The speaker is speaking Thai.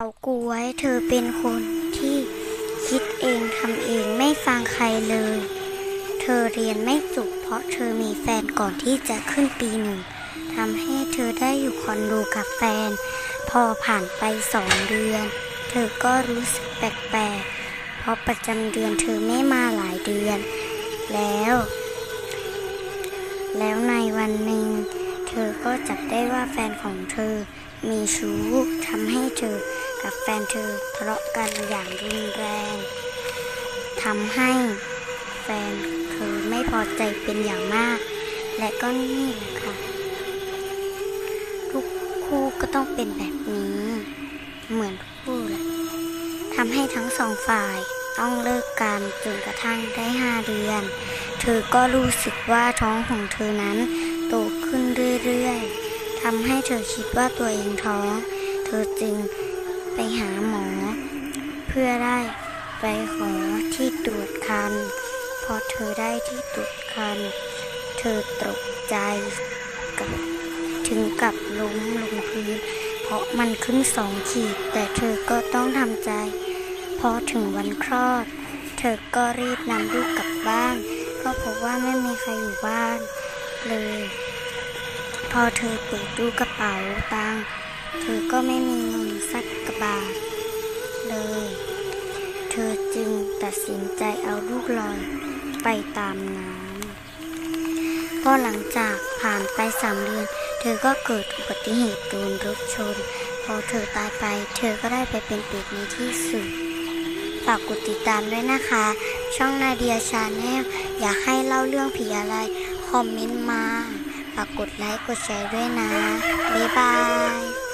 เขากลัวให้เธอเป็นคนที่คิดเองทำเองไม่ฟังใครเลย เธอเรียนไม่จบเพราะเธอมีแฟนก่อนที่จะขึ้นปีหนึ่งทำให้เธอได้อยู่คอนโดกับแฟน พอผ่านไปสองเดือน เธอก็รู้สึกแปลกๆ เพราะประจำเดือนเธอไม่มาหลายเดือน แล้ว แล้วในวันหนึ่ง เธอก็จับได้ว่าแฟนของเธอมีชู้ทำให้เธอ กับแฟนเธอทะเลาะกันอย่างรุนแรงทำให้แฟนเธอไม่พอใจเป็นอย่างมาก และก็นี่แหละค่ะทุกคู่ก็ต้องเป็นแบบนี้ เหมือนทุกคู่แหละทำให้ทั้งสองฝ่ายต้องเลิกกันจนกระทั่งได้ห้าเดือน เธอก็รู้สึกว่าท้องของเธอนั้นโตขึ้นเรื่อยๆทำให้เธอคิดว่าตัวเองท้อง เธอจึง ไปหาหมอ เพื่อได้ไปขอที่ตรวจคัน พอเธอได้ที่ตรวจคัน เธอตกใจกับถึงกับล้มลงพื้น เพราะมันขึ้นสองขีด แต่เธอก็ต้องทำใจ พอถึงวันคลอด เธอก็รีบนำลูกกลับบ้าน ก็พบว่าไม่มีใครอยู่บ้านเลย พอเธอเปิดดูกระเป๋าตังเธอก็ไม่มีเงินสัก บาทเลย เธอจึงตัดสินใจเอาลูกลอยไปตามน้ำก็หลังจากผ่านไปสามเดือน เธอก็เกิดอุบัติเหตุโดนรถชน พอเธอตายไป เธอก็ได้ไปเป็นเปรตในที่สุดฝากกดติดตามด้วยนะคะ ช่องนาเดียชาแนลอยากให้เล่าเรื่องผีอะไร คอมเมนต์มา ฝากกดไลค์กดแชร์ด้วยนะ บ๊ายบาย